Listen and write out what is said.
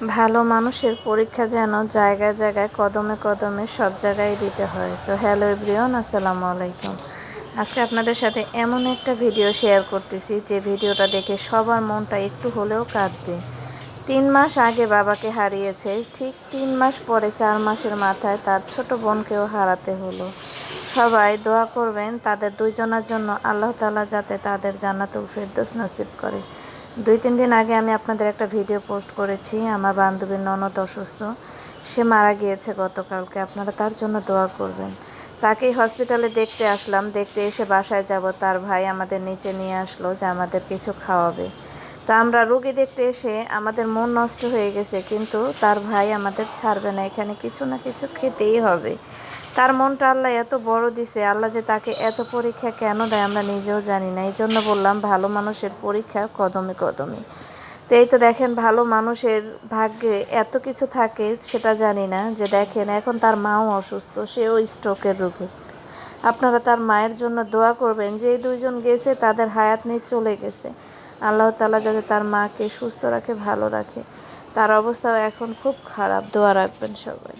ভালো মানুষের পরীক্ষা যেন জায়গায় জায়গায়, কদমে কদমে সব জায়গায় দিতে হয়। তো হ্যালো এভরিওয়ান আসসালামু আলাইকুম। আজকে আপনাদের সাথে এমন একটা ভিডিও শেয়ার করতেছি, যে ভিডিওটা দেখে সবার মনটা একটু হলেও কাঁদবে। তিন মাস আগে বাবাকে হারিয়েছে, ঠিক তিন মাস পরে চার মাসের মাথায় তার ছোট বোনকেও হারাতে হলো। সবাই দোয়া করবেন, তাদের দুইজনের জন্য আল্লাহ তালা যাতে তাদের জান্নাতুল ফেরদোস নসিব করে। দুই তিন দিন আগে আমি আপনাদের একটা ভিডিও পোস্ট করেছি, আমার বান্ধবীর ননদ অসুস্থ, সে মারা গিয়েছে গতকালকে, আপনারা তার জন্য দোয়া করবেন। তাকেই হসপিটালে দেখতে আসলাম, দেখতে এসে বাসায় যাব, তার ভাই আমাদের নিচে নিয়ে আসলো যে আমাদের কিছু খাওয়াবে। তো আমরা রুগী দেখতে এসে, আমাদের মন নষ্ট হয়ে গেছে, কিন্তু তার ভাই আমাদের ছাড়বে না, এখানে কিছু না কিছু খেতেই হবে। তার মনটা আল্লাহ এত বড় দিছে, আল্লাহ যে তাকে এত পরীক্ষা কেন দেয় আমরা নিজেও জানি না। এই জন্য বললাম, ভালো মানুষের পরীক্ষা কদমে কদমে। তো এই তো দেখেন, ভালো মানুষের ভাগ্যে এত কিছু থাকে সেটা জানি না। যে দেখেন, এখন তার মাও অসুস্থ, সেও স্ট্রোকের রোগী। আপনারা তার মায়ের জন্য দোয়া করবেন, যে এই দুইজন গেছে, তাদের হায়াত নিয়ে চলে গেছে। আল্লাহ তালা যাতে তার মাকে সুস্থ রাখে, ভালো রাখে। তার অবস্থাও এখন খুব খারাপ, দোয়া রাখবেন সবাই।